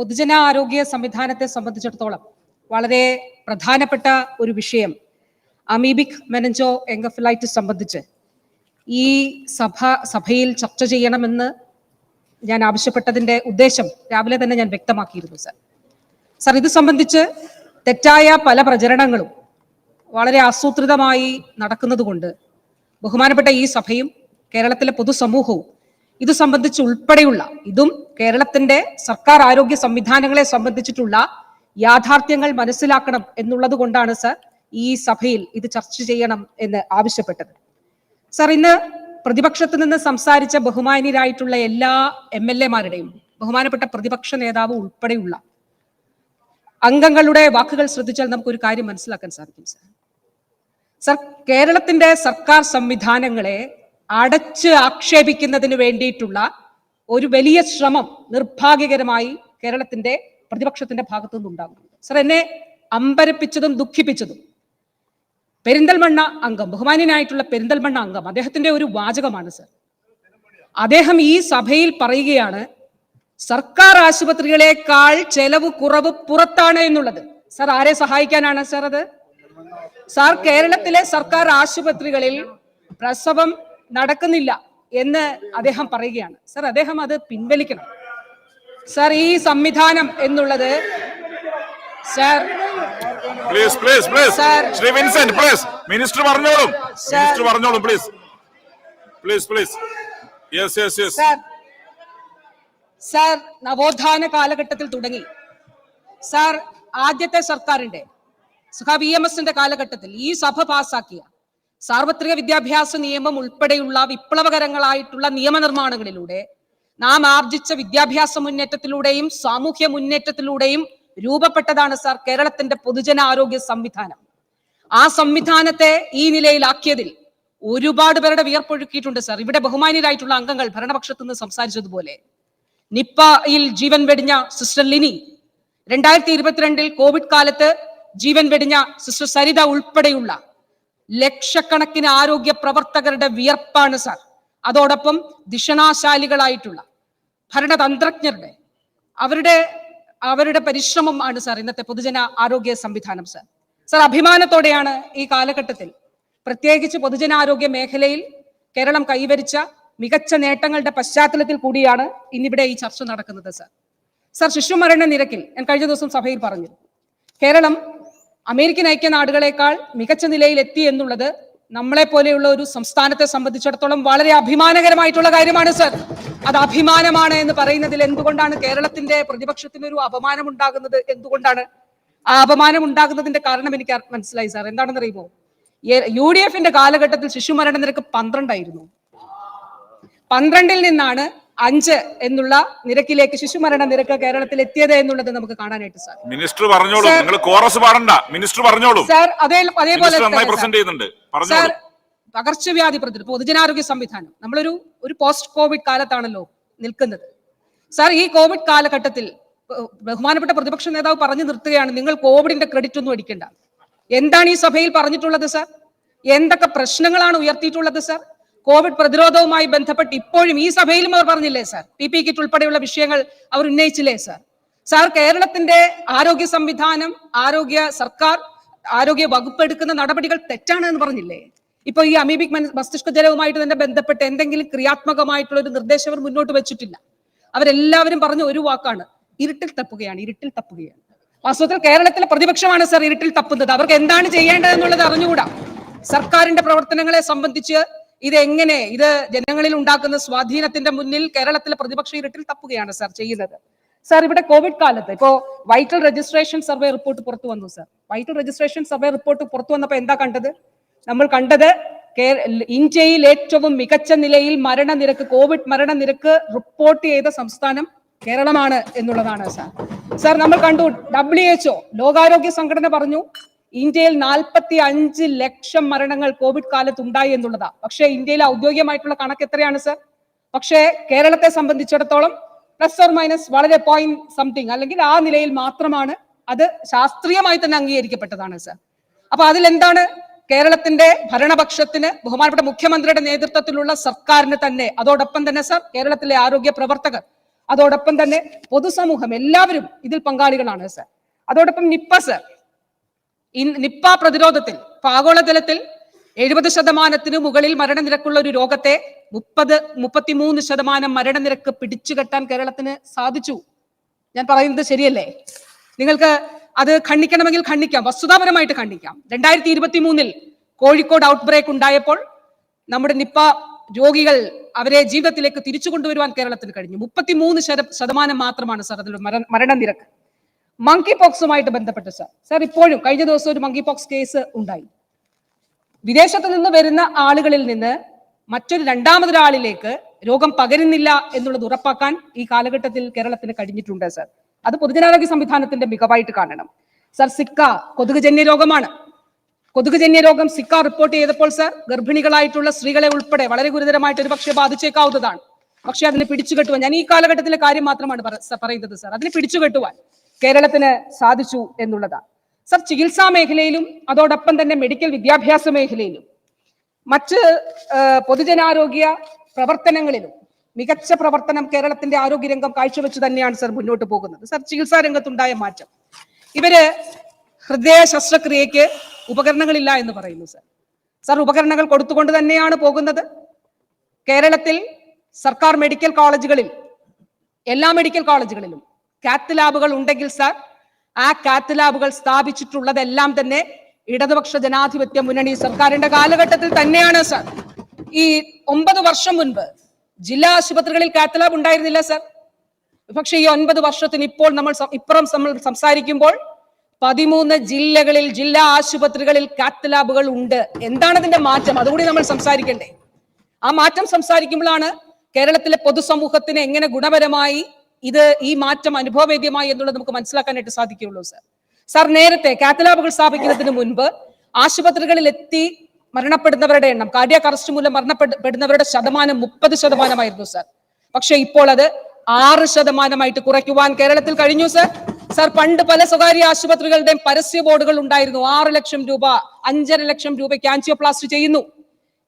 പൊതുജന ആരോഗ്യ സംവിധാനത്തെ സംബന്ധിച്ചിടത്തോളം വളരെ പ്രധാനപ്പെട്ട ഒരു വിഷയം അമീബിക് മെനഞ്ചോ എങ്കഫിലൈറ്റിസ് സംബന്ധിച്ച് ഈ സഭ സഭയിൽ ചർച്ച ചെയ്യണമെന്ന് ഞാൻ ആവശ്യപ്പെട്ടതിന്റെ ഉദ്ദേശം രാവിലെ തന്നെ ഞാൻ വ്യക്തമാക്കിയിരുന്നു സർ. സർ ഇത് സംബന്ധിച്ച് തെറ്റായ പല പ്രചരണങ്ങളും വളരെ ആസൂത്രിതമായി നടക്കുന്നതുകൊണ്ട് ബഹുമാനപ്പെട്ട ഈ സഭയും കേരളത്തിലെ പൊതുസമൂഹവും ഇത് സംബന്ധിച്ച് ഉൾപ്പെടെയുള്ള ഇതും കേരളത്തിന്റെ സർക്കാർ ആരോഗ്യ സംവിധാനങ്ങളെ സംബന്ധിച്ചിട്ടുള്ള യാഥാർത്ഥ്യങ്ങൾ മനസ്സിലാക്കണം എന്നുള്ളത് കൊണ്ടാണ് സർ ഈ സഭയിൽ ഇത് ചർച്ച ചെയ്യണം എന്ന് ആവശ്യപ്പെട്ടത്. സർ ഇന്ന് പ്രതിപക്ഷത്ത് നിന്ന് സംസാരിച്ച ബഹുമാനീയരായിട്ടുള്ള എല്ലാ എം എൽ എമാരുടെയും ബഹുമാനപ്പെട്ട പ്രതിപക്ഷ നേതാവ് ഉൾപ്പെടെയുള്ള അംഗങ്ങളുടെ വാക്കുകൾ ശ്രദ്ധിച്ചാൽ നമുക്ക് ഒരു കാര്യം മനസ്സിലാക്കാൻ സാധിക്കും സർ. സർ കേരളത്തിന്റെ സർക്കാർ സംവിധാനങ്ങളെ അടച്ച് ആക്ഷേപിക്കുന്നതിന് വേണ്ടിയിട്ടുള്ള ഒരു വലിയ ശ്രമം നിർഭാഗ്യകരമായി കേരളത്തിന്റെ പ്രതിപക്ഷത്തിന്റെ ഭാഗത്തു നിന്നുണ്ടാകും. സർ എന്നെ അമ്പരപ്പിച്ചതും ദുഃഖിപ്പിച്ചതും പെരിന്തൽമണ്ണ അംഗം ബഹുമാന്യനായിട്ടുള്ള പെരിന്തൽമണ്ണ അംഗം അദ്ദേഹത്തിന്റെ ഒരു വാചകമാണ് സർ. അദ്ദേഹം ഈ സഭയിൽ പറയുകയാണ് സർക്കാർ ആശുപത്രികളെക്കാൾ ചെലവ് കുറവ് പുറത്താണ് എന്നുള്ളത്. സർ ആരെ സഹായിക്കാനാണ് സർ അത്? സാർ കേരളത്തിലെ സർക്കാർ ആശുപത്രികളിൽ പ്രസവം നടക്കുന്നില്ല എന്ന് അദ്ദേഹം പറയുകയാണ്. സർ അദ്ദേഹം അത് പിൻവലിക്കണം. സർ ഈ സംവിധാനം എന്നുള്ളത് sir please please please. Shri Vincent please minister പറഞ്ഞോളും. Minister പറഞ്ഞോളും please please please yes yes yes sir നവോത്ഥാന കാലഘട്ടത്തിൽ തുടങ്ങി. സർ ആദ്യത്തെ സർക്കാരിന്റെ സഹ വി എം എസിന്റെ കാലഘട്ടത്തിൽ ഈ സഭ പാസാക്കിയ സാർവത്രിക വിദ്യാഭ്യാസ നിയമം ഉൾപ്പെടെയുള്ള വിപ്ലവകരങ്ങളായിട്ടുള്ള നിയമനിർമ്മാണങ്ങളിലൂടെ നാം ആർജിച്ച വിദ്യാഭ്യാസ മുന്നേറ്റത്തിലൂടെയും സാമൂഹ്യ മുന്നേറ്റത്തിലൂടെയും രൂപപ്പെട്ടതാണ് സാർ കേരളത്തിന്റെ പൊതുജന ആരോഗ്യ സംവിധാനം. ആ സംവിധാനത്തെ ഈ നിലയിലാക്കിയതിൽ ഒരുപാട് പേരുടെ വിയർപ്പൊഴുക്കിയിട്ടുണ്ട് സാർ. ഇവിടെ ബഹുമാന്യരായിട്ടുള്ള അംഗങ്ങൾ ഭരണപക്ഷത്തു നിന്ന് സംസാരിച്ചതുപോലെ നിപ്പയിൽ ജീവൻ വെടിഞ്ഞ സിസ്റ്റർ ലിനി രണ്ടായിരത്തി ഇരുപത്തിരണ്ടിൽ കോവിഡ് കാലത്ത് ജീവൻ വെടിഞ്ഞ സിസ്റ്റർ സരിത ഉൾപ്പെടെയുള്ള ലക്ഷക്കണക്കിന് ആരോഗ്യ പ്രവർത്തകരുടെ വിയർപ്പാണ് സാർ. അതോടൊപ്പം ദിഷണാശാലികളായിട്ടുള്ള ഭരണതന്ത്രജ്ഞരുടെ അവരുടെ അവരുടെ പരിശ്രമം ആണ് സാർ ഇന്നത്തെ പൊതുജന ആരോഗ്യ സംവിധാനം സാർ. സാർ അഭിമാനത്തോടെയാണ് ഈ കാലഘട്ടത്തിൽ പ്രത്യേകിച്ച് പൊതുജനാരോഗ്യ മേഖലയിൽ കേരളം കൈവരിച്ച മികച്ച നേട്ടങ്ങളുടെ പശ്ചാത്തലത്തിൽ കൂടിയാണ് ഇന്നിവിടെ ഈ ചർച്ച നടക്കുന്നത് സാർ. സർ ശിശുമരണ നിരക്കിൽ ഞാൻ കഴിഞ്ഞ ദിവസം സഭയിൽ പറഞ്ഞു. കേരളം അമേരിക്കൻ ഐക്യനാടുകളെക്കാൾ മികച്ച നിലയിൽ എത്തി എന്നുള്ളത് നമ്മളെ പോലെയുള്ള ഒരു സംസ്ഥാനത്തെ സംബന്ധിച്ചിടത്തോളം വളരെ അഭിമാനകരമായിട്ടുള്ള കാര്യമാണ് സർ. അത് അഭിമാനമാണ് എന്ന് പറയുന്നതിൽ എന്തുകൊണ്ടാണ് കേരളത്തിന്റെ പ്രതിപക്ഷത്തിന് ഒരു അപമാനം ഉണ്ടാകുന്നത് എന്തുകൊണ്ടാണ്? ആ അപമാനം ഉണ്ടാകുന്നതിന്റെ കാരണം എനിക്ക് മനസ്സിലായി സാർ. എന്താണെന്ന് അറിയുമോ യു ഡി എഫിന്റെ കാലഘട്ടത്തിൽ ശിശുമരണ നിരക്ക് പന്ത്രണ്ടായിരുന്നു. പന്ത്രണ്ടിൽ നിന്നാണ് അഞ്ച് എന്നുള്ള നിരക്കിലേക്ക് ശിശുമരണ നിരക്ക് കേരളത്തിൽ എത്തിയത് എന്നുള്ളത് നമുക്ക് കാണാനായിട്ട് സാധിക്കും. മിനിസ്റ്റർ പറഞ്ഞോളൂ. നിങ്ങൾ കോറസ് പാടണ്ട. മിനിസ്റ്റർ പറഞ്ഞോളൂ. സാർ അതേ അതേപോലെ സാർ. പകർച്ചവ്യാധി പ്രതിരോധം പൊതുജനാരോഗ്യ സംവിധാനം. നമ്മളൊരു ഒരു പോസ്റ്റ് കോവിഡ് കാലത്താണല്ലോ നിൽക്കുന്നത്. സാർ ഈ കോവിഡ് കാലഘട്ടത്തിൽ ബഹുമാനപ്പെട്ട പ്രതിപക്ഷ നേതാവ് പറഞ്ഞു നിർത്തുകയാണ്. നിങ്ങൾ കോവിഡിന്റെ ക്രെഡിറ്റ് ഒന്നും അടിക്കണ്ട. എന്താണ് ഈ സഭയിൽ പറഞ്ഞിട്ടുള്ളത് സാർ? എന്തൊക്കെ പ്രശ്നങ്ങളാണ് ഉയർത്തിയിട്ടുള്ളത് സാർ? കോവിഡ് പ്രതിരോധവുമായി ബന്ധപ്പെട്ട് ഇപ്പോഴും ഈ സഭയിലും അവർ പറഞ്ഞില്ലേ സാർ പി പി കിറ്റ് ഉൾപ്പെടെയുള്ള വിഷയങ്ങൾ അവർ ഉന്നയിച്ചില്ലേ സാർ? സാർ കേരളത്തിന്റെ ആരോഗ്യ സംവിധാനം ആരോഗ്യ സർക്കാർ ആരോഗ്യ വകുപ്പ് എടുക്കുന്ന നടപടികൾ തെറ്റാണ് എന്ന് പറഞ്ഞില്ലേ? ഇപ്പൊ ഈ അമീബിക് മസ്തിഷ്ക ജലവുമായിട്ട് തന്നെ ബന്ധപ്പെട്ട് എന്തെങ്കിലും ക്രിയാത്മകമായിട്ടുള്ള ഒരു നിർദ്ദേശം അവർ മുന്നോട്ട് വെച്ചിട്ടില്ല. അവരെല്ലാവരും പറഞ്ഞ ഒരു വാക്കാണ് ഇരുട്ടിൽ തപ്പുകയാണ് ഇരുട്ടിൽ തപ്പുകയാണ്. വാസ്തവത്തിൽ കേരളത്തിലെ പ്രതിപക്ഷമാണ് സർ ഇരുട്ടിൽ തപ്പുന്നത്. അവർക്ക് എന്താണ് ചെയ്യേണ്ടതെന്നുള്ളത് അറിഞ്ഞുകൂടാ. സർക്കാരിന്റെ പ്രവർത്തനങ്ങളെ സംബന്ധിച്ച് ഇത് എങ്ങനെ ഇത് ജനങ്ങളിൽ ഉണ്ടാക്കുന്ന സ്വാധീനത്തിന്റെ മുന്നിൽ കേരളത്തിലെ പ്രതിപക്ഷ ഇരുട്ടിൽ തപ്പുകയാണ് സാർ ചെയ്യുന്നത്? സാർ ഇവിടെ കോവിഡ് കാലത്ത് ഇപ്പോ വൈറ്റൽ രജിസ്ട്രേഷൻ സർവേ റിപ്പോർട്ട് പുറത്തു വന്നു sir. Vital registration survey report പുറത്തു വന്നപ്പോൾ എന്താ കണ്ടത്? നമ്മൾ കണ്ടത് ഇന്ത്യയിൽ ഏറ്റവും മികച്ച നിലയിൽ മരണനിരക്ക് കോവിഡ് മരണനിരക്ക് റിപ്പോർട്ട് ചെയ്ത സംസ്ഥാനം കേരളമാണ് എന്നുള്ളതാണ് സാർ. സാർ നമ്മൾ കണ്ടു ഡബ്ല്യു എച്ച്ഒ ലോകാരോഗ്യ സംഘടന പറഞ്ഞു ഇന്ത്യയിൽ നാൽപ്പത്തി അഞ്ച് ലക്ഷം മരണങ്ങൾ കോവിഡ് കാലത്ത് ഉണ്ടായി എന്നുള്ളതാ. പക്ഷേ ഇന്ത്യയിലെ ഔദ്യോഗികമായിട്ടുള്ള കണക്ക് എത്രയാണ് സർ? പക്ഷേ കേരളത്തെ സംബന്ധിച്ചിടത്തോളം പ്ലസ് ഓർ മൈനസ് വളരെ പോയിന്റ് സംതിങ് അല്ലെങ്കിൽ ആ നിലയിൽ മാത്രമാണ് അത് ശാസ്ത്രീയമായി തന്നെ അംഗീകരിക്കപ്പെട്ടതാണ് സർ. അപ്പൊ അതിലെന്താണ്? കേരളത്തിന്റെ ഭരണപക്ഷത്തിന് ബഹുമാനപ്പെട്ട മുഖ്യമന്ത്രിയുടെ നേതൃത്വത്തിലുള്ള സർക്കാരിന് തന്നെ അതോടൊപ്പം തന്നെ സർ കേരളത്തിലെ ആരോഗ്യ പ്രവർത്തകർ അതോടൊപ്പം തന്നെ പൊതുസമൂഹം എല്ലാവരും ഇതിൽ പങ്കാളികളാണ് സർ. അതോടൊപ്പം നിപ്പ സർ നിപ്പ പ്രതിരോധത്തിൽ ആഗോളതലത്തിൽ എഴുപത് ശതമാനത്തിന് മുകളിൽ മരണനിരക്കുള്ള ഒരു രോഗത്തെ മുപ്പത് മുപ്പത്തിമൂന്ന് ശതമാനം മരണനിരക്ക് പിടിച്ചുകെട്ടാൻ കേരളത്തിന് സാധിച്ചു. ഞാൻ പറയുന്നത് ശരിയല്ലേ? നിങ്ങൾക്ക് അത് ഖണ്ഡിക്കണമെങ്കിൽ ഖണ്ഡിക്കാം വസ്തുതാപരമായിട്ട് ഖണ്ഡിക്കാം. രണ്ടായിരത്തി ഇരുപത്തി മൂന്നിൽ കോഴിക്കോട് ഔട്ട് ബ്രേക്ക് ഉണ്ടായപ്പോൾ നമ്മുടെ നിപ്പ രോഗികൾ അവരെ ജീവിതത്തിലേക്ക് തിരിച്ചു കൊണ്ടുവരുവാൻ കേരളത്തിന് കഴിഞ്ഞു. മുപ്പത്തിമൂന്ന് ശത- ശതമാനം മാത്രമാണ് സാർ അതിൽ മരണ മരണനിരക്ക്. മങ്കി പോക്സുമായിട്ട് ബന്ധപ്പെട്ട് സാർ. സാർ ഇപ്പോഴും കഴിഞ്ഞ ദിവസം ഒരു മങ്കി പോക്സ് കേസ് ഉണ്ടായി. വിദേശത്ത് നിന്ന് വരുന്ന ആളുകളിൽ നിന്ന് മറ്റൊരു രണ്ടാമതൊരാളിലേക്ക് രോഗം പകരുന്നില്ല എന്നുള്ളത് ഉറപ്പാക്കാൻ ഈ കാലഘട്ടത്തിൽ കേരളത്തിന് കഴിഞ്ഞിട്ടുണ്ട് സർ. അത് പൊതുജനാരോഗ്യ സംവിധാനത്തിന്റെ മികവായിട്ട് കാണണം. സർ സിക്ക കൊതുക് ജന്യ രോഗമാണ്. കൊതുക് ജന്യ രോഗം സിക്ക റിപ്പോർട്ട് ചെയ്തപ്പോൾ സർ ഗർഭിണികളായിട്ടുള്ള സ്ത്രീകളെ ഉൾപ്പെടെ വളരെ ഗുരുതരമായിട്ട് ഒരു പക്ഷേ ബാധിച്ചേക്കാവുന്നതാണ്. പക്ഷെ അതിനെ പിടിച്ചുകെട്ടുവാൻ ഞാൻ ഈ കാലഘട്ടത്തിലെ കാര്യം മാത്രമാണ് പറ- പറയുന്നത് സർ. അതിനെ പിടിച്ചുകെട്ടുവാൻ കേരളത്തിന് സാധിച്ചു എന്നുള്ളതാണ്. സർ ചികിത്സാ മേഖലയിലും അതോടൊപ്പം തന്നെ മെഡിക്കൽ വിദ്യാഭ്യാസ മേഖലയിലും മറ്റ് പൊതുജനാരോഗ്യ പ്രവർത്തനങ്ങളിലും മികച്ച പ്രവർത്തനം കേരളത്തിന്റെ ആരോഗ്യരംഗം കാഴ്ചവെച്ച് തന്നെയാണ് സർ മുന്നോട്ട് പോകുന്നത്. സർ ചികിത്സാ രംഗത്തുണ്ടായ മാറ്റം. ഇവർ ഹൃദയ ശസ്ത്രക്രിയക്ക് ഉപകരണങ്ങളില്ല എന്ന് പറയുന്നു സർ. സർ ഉപകരണങ്ങൾ കൊടുത്തുകൊണ്ട് തന്നെയാണ് പോകുന്നത്. കേരളത്തിൽ സർക്കാർ മെഡിക്കൽ കോളേജുകളിൽ എല്ലാ മെഡിക്കൽ കോളേജുകളിലും കാത്ത് ലാബുകൾ ഉണ്ടെങ്കിൽ സാർ ആ കാത്ത് ലാബുകൾ സ്ഥാപിച്ചിട്ടുള്ളതെല്ലാം തന്നെ ഇടതുപക്ഷ ജനാധിപത്യ മുന്നണി സർക്കാരിന്റെ കാലഘട്ടത്തിൽ തന്നെയാണ് സാർ ഈ ഒമ്പത് വർഷം മുൻപ് ജില്ലാ ആശുപത്രികളിൽ കാത്ത് ലാബ് ഉണ്ടായിരുന്നില്ല സാർ പക്ഷെ ഈ ഒൻപത് വർഷത്തിന് ഇപ്പോൾ നമ്മൾ ഇപ്പുറം നമ്മൾ സംസാരിക്കുമ്പോൾ പതിമൂന്ന് ജില്ലകളിൽ ജില്ലാ ആശുപത്രികളിൽ കാത്ത് ലാബുകൾ ഉണ്ട്. എന്താണ് അതിന്റെ മാറ്റം? അതുകൂടി നമ്മൾ സംസാരിക്കണ്ടേ. ആ മാറ്റം സംസാരിക്കുമ്പോഴാണ് കേരളത്തിലെ പൊതുസമൂഹത്തിന് എങ്ങനെ ഗുണപരമായി ഇത് ഈ മാറ്റം അനുഭവവേദ്യമായി എന്നുള്ളത് നമുക്ക് മനസ്സിലാക്കാനായിട്ട് സാധിക്കുകയുള്ളൂ സർ സാർ നേരത്തെ കാത്തലാബുകൾ സ്ഥാപിക്കുന്നതിന് മുൻപ് ആശുപത്രികളിൽ എത്തി മരണപ്പെടുന്നവരുടെ എണ്ണം കാർഡിയാക് അറസ്റ്റ് മൂലം മരണപ്പെടുന്നവരുടെ ശതമാനം മുപ്പത് ശതമാനമായിരുന്നു സർ പക്ഷെ ഇപ്പോൾ അത് ആറ് ശതമാനമായിട്ട് കുറയ്ക്കുവാൻ കേരളത്തിൽ കഴിഞ്ഞു സർ സർ പണ്ട് പല സ്വകാര്യ ആശുപത്രികളുടെയും പരസ്യ ബോർഡുകൾ ഉണ്ടായിരുന്നു. ആറ് ലക്ഷം രൂപ അഞ്ചര ലക്ഷം രൂപ ആൻജിയോപ്ലാസ്റ്റ് ചെയ്യുന്നു.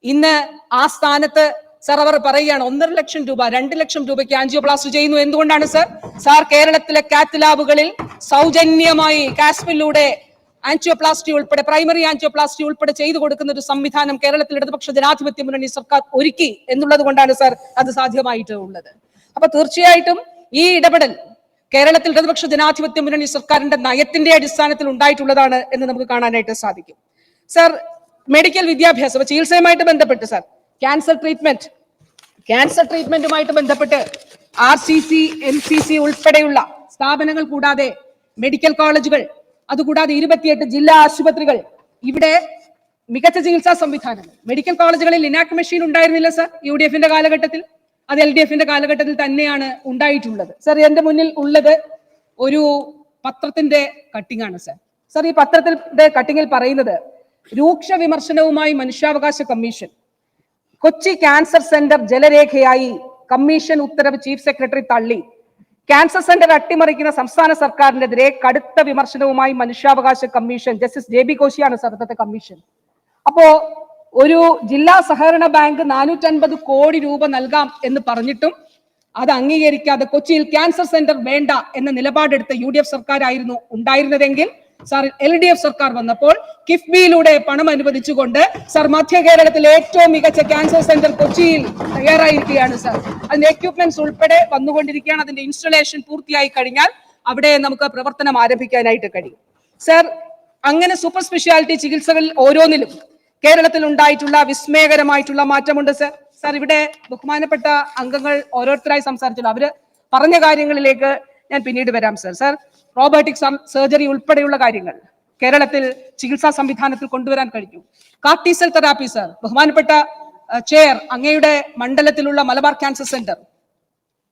ഇന്ന് ആ സ്ഥാനത്ത് സർ അവർ പറയുകയാണ് ഒന്നര ലക്ഷം രൂപ രണ്ട് ലക്ഷം രൂപയ്ക്ക് ആൻജിയോപ്ലാസ്റ്റ് ചെയ്യുന്നു. എന്തുകൊണ്ടാണ് സർ? സാർ കേരളത്തിലെ കാത്ത് ലാബുകളിൽ സൗജന്യമായി കാസ്പിലൂടെ ആൻജിയോപ്ലാസ്റ്റി ഉൾപ്പെടെ പ്രൈമറി ആൻജിയോപ്ലാസ്റ്റി ഉൾപ്പെടെ ചെയ്തു കൊടുക്കുന്ന ഒരു സംവിധാനം കേരളത്തിൽ ഇടതുപക്ഷ ജനാധിപത്യ മുന്നണി സർക്കാർ ഒരുക്കി എന്നുള്ളത് കൊണ്ടാണ് സാർ അത് സാധ്യമായിട്ട് ഉള്ളത് അപ്പൊ തീർച്ചയായിട്ടും ഈ ഇടപെടൽ കേരളത്തിൽ ഇടതുപക്ഷ ജനാധിപത്യ മുന്നണി സർക്കാരിന്റെ നയത്തിന്റെ അടിസ്ഥാനത്തിൽ ഉണ്ടായിട്ടുള്ളതാണ് എന്ന് നമുക്ക് കാണാനായിട്ട് സാധിക്കും. സർ മെഡിക്കൽ വിദ്യാഭ്യാസം ചികിത്സയുമായിട്ട് ബന്ധപ്പെട്ട് സർ ക്യാൻസർ ട്രീറ്റ്മെന്റ് ക്യാൻസർ ട്രീറ്റ്മെന്റുമായിട്ട് ബന്ധപ്പെട്ട് R C C M C C ഉൾപ്പെടെയുള്ള സ്ഥാപനങ്ങൾ കൂടാതെ മെഡിക്കൽ കോളേജുകൾ അതുകൂടാതെ ഇരുപത്തിയെട്ട് ജില്ലാ ആശുപത്രികൾ ഇവിടെ മികച്ച ചികിത്സാ സംവിധാനങ്ങൾ. മെഡിക്കൽ കോളേജുകളിൽ ഇനാക് മെഷീൻ ഉണ്ടായിരുന്നില്ല സർ യു ഡി എഫിന്റെ കാലഘട്ടത്തിൽ. അത് എൽ ഡി എഫിന്റെ കാലഘട്ടത്തിൽ തന്നെയാണ് ഉണ്ടായിട്ടുള്ളത്. സർ എന്റെ മുന്നിൽ ഉള്ളത് ഒരു പത്രത്തിന്റെ കട്ടിംഗ് ആണ് സർ സർ ഈ പത്രത്തിന്റെ കട്ടിങ്ങിൽ പറയുന്നത് രൂക്ഷ വിമർശനവുമായി മനുഷ്യാവകാശ കമ്മീഷൻ കൊച്ചി ക്യാൻസർ സെന്റർ ജലരേഖയായി കമ്മീഷൻ ഉത്തരവ് ചീഫ് സെക്രട്ടറി തള്ളി. ക്യാൻസർ സെന്റർ അട്ടിമറിക്കുന്ന സംസ്ഥാന സർക്കാരിനെതിരെ കടുത്ത വിമർശനവുമായി മനുഷ്യാവകാശ കമ്മീഷൻ ജസ്റ്റിസ് ജെ ബി കോശിയാണ് സദത്തെ കമ്മീഷൻ അപ്പോ ഒരു ജില്ലാ സഹകരണ ബാങ്ക് നാനൂറ്റൻപത് കോടി രൂപ നൽകാം എന്ന് പറഞ്ഞിട്ടും അത് അംഗീകരിക്കാതെ കൊച്ചിയിൽ ക്യാൻസർ സെന്റർ വേണ്ട എന്ന നിലപാടെടുത്ത യു ഡി എഫ് സർക്കാരായിരുന്നു ഉണ്ടായിരുന്നതെങ്കിൽ സാർ എൽ ഡി എഫ് സർക്കാർ വന്നപ്പോൾ കിഫ്ബിയിലൂടെ പണം അനുവദിച്ചുകൊണ്ട് സാർ മധ്യ കേരളത്തിലെ ഏറ്റവും മികച്ച ക്യാൻസർ സെന്റർ കൊച്ചിയിൽ തയ്യാറായിരിക്കുകയാണ് സാർ. അതിന്റെ എക്യുപ്മെന്റ്സ് ഉൾപ്പെടെ വന്നുകൊണ്ടിരിക്കുകയാണ്. അതിന്റെ ഇൻസ്റ്റലേഷൻ പൂർത്തിയായി കഴിഞ്ഞാൽ അവിടെ നമുക്ക് പ്രവർത്തനം ആരംഭിക്കാനായിട്ട് കഴിയും. സാർ അങ്ങനെ സൂപ്പർ സ്പെഷ്യാലിറ്റി ചികിത്സകളിൽ ഓരോന്നിലും കേരളത്തിൽ ഉണ്ടായിട്ടുള്ള വിസ്മയകരമായിട്ടുള്ള മാറ്റമുണ്ട് സാർ. സാർ ഇവിടെ ബഹുമാനപ്പെട്ട അംഗങ്ങൾ ഓരോരുത്തരായി സംസാരിച്ചല്ലോ. അവർ പറഞ്ഞ കാര്യങ്ങളിലേക്ക് ഞാൻ പിന്നീട് വരാം സാർ. സർ റോബോട്ടിക് സർജറി ഉൾപ്പെടെയുള്ള കാര്യങ്ങൾ കേരളത്തിൽ ചികിത്സാ സംവിധാനത്തിൽ കൊണ്ടുവരാൻ കഴിഞ്ഞു. കാർട്ടിസൽ തെറാപ്പി സർ ബഹുമാനപ്പെട്ട ചെയർ അങ്ങയുടെ മണ്ഡലത്തിലുള്ള മലബാർ ക്യാൻസർ സെന്റർ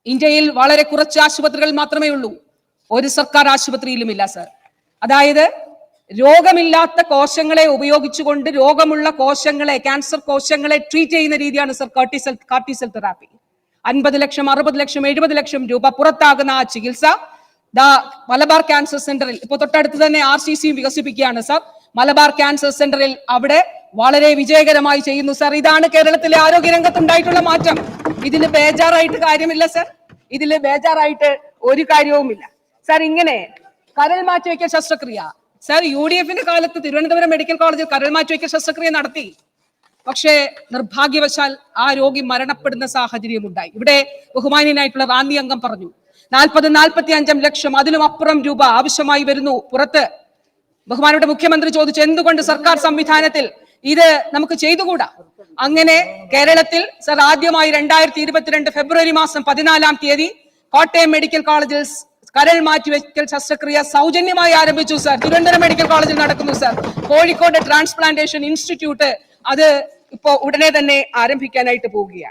ഇന്ത്യയിൽ വളരെ കുറച്ച് ആശുപത്രികൾ മാത്രമേ ഉള്ളൂ. ഒരു സർക്കാർ ആശുപത്രിയിലും ഇല്ല സർ അതായത് രോഗമില്ലാത്ത കോശങ്ങളെ ഉപയോഗിച്ചുകൊണ്ട് രോഗമുള്ള കോശങ്ങളെ ക്യാൻസർ കോശങ്ങളെ ട്രീറ്റ് ചെയ്യുന്ന രീതിയാണ് സർ കാർട്ടിസൽ കാർട്ടിസൽ തെറാപ്പി അൻപത് ലക്ഷം അറുപത് ലക്ഷം എഴുപത് ലക്ഷം രൂപ പുറത്താകുന്ന ആ ചികിത്സ ദാ മലബാർ ക്യാൻസർ സെന്ററിൽ ഇപ്പൊ തൊട്ടടുത്ത് തന്നെ ആർ സി സിയും വികസിപ്പിക്കുകയാണ് സർ മലബാർ ക്യാൻസർ സെന്ററിൽ അവിടെ വളരെ വിജയകരമായി ചെയ്യുന്നു സർ ഇതാണ് കേരളത്തിലെ ആരോഗ്യരംഗത്ത് ഉണ്ടായിട്ടുള്ള മാറ്റം. ഇതിന് ബേജാറായിട്ട് കാര്യമില്ല സർ ഇതിൽ ബേജാറായിട്ട് ഒരു കാര്യവുമില്ല. സർ ഇങ്ങനെ കരൽ മാറ്റിവെക്കൽ ശസ്ത്രക്രിയ. സർ യു ഡി എഫിന്റെ കാലത്ത് തിരുവനന്തപുരം മെഡിക്കൽ കോളേജിൽ കരൾ മാറ്റിവെക്കൽ ശസ്ത്രക്രിയ നടത്തി. പക്ഷേ നിർഭാഗ്യവശാൽ ആ രോഗി മരണപ്പെടുന്ന സാഹചര്യം ഉണ്ടായി ഇവിടെ ബഹുമാനിയനായിട്ടുള്ള റാന്നി അംഗം പറഞ്ഞു നാൽപ്പത് നാൽപ്പത്തി അഞ്ചം ലക്ഷം അതിലും അപ്പുറം രൂപ ആവശ്യമായി വരുന്നു. പുറത്ത് ബഹുമാനയുടെ മുഖ്യമന്ത്രി ചോദിച്ചു എന്തുകൊണ്ട് സർക്കാർ സംവിധാനത്തിൽ ഇത് നമുക്ക് ചെയ്തുകൂടാ? അങ്ങനെ കേരളത്തിൽ സർ ആദ്യമായി രണ്ടായിരത്തി ഇരുപത്തിരണ്ട് ഫെബ്രുവരി മാസം പതിനാലാം തീയതി കോട്ടയം മെഡിക്കൽ കോളേജിൽ കരൾ മാറ്റിവെക്കൽ ശസ്ത്രക്രിയ സൗജന്യമായി ആരംഭിച്ചു സർ. തിരുവനന്തപുരം മെഡിക്കൽ കോളേജിൽ നടക്കുന്നു സർ. കോഴിക്കോട് ട്രാൻസ്പ്ലാന്റേഷൻ ഇൻസ്റ്റിറ്റ്യൂട്ട് അത് ഇപ്പോ ഉടനെ തന്നെ ആരംഭിക്കാനായിട്ട് പോവുകയാണ്.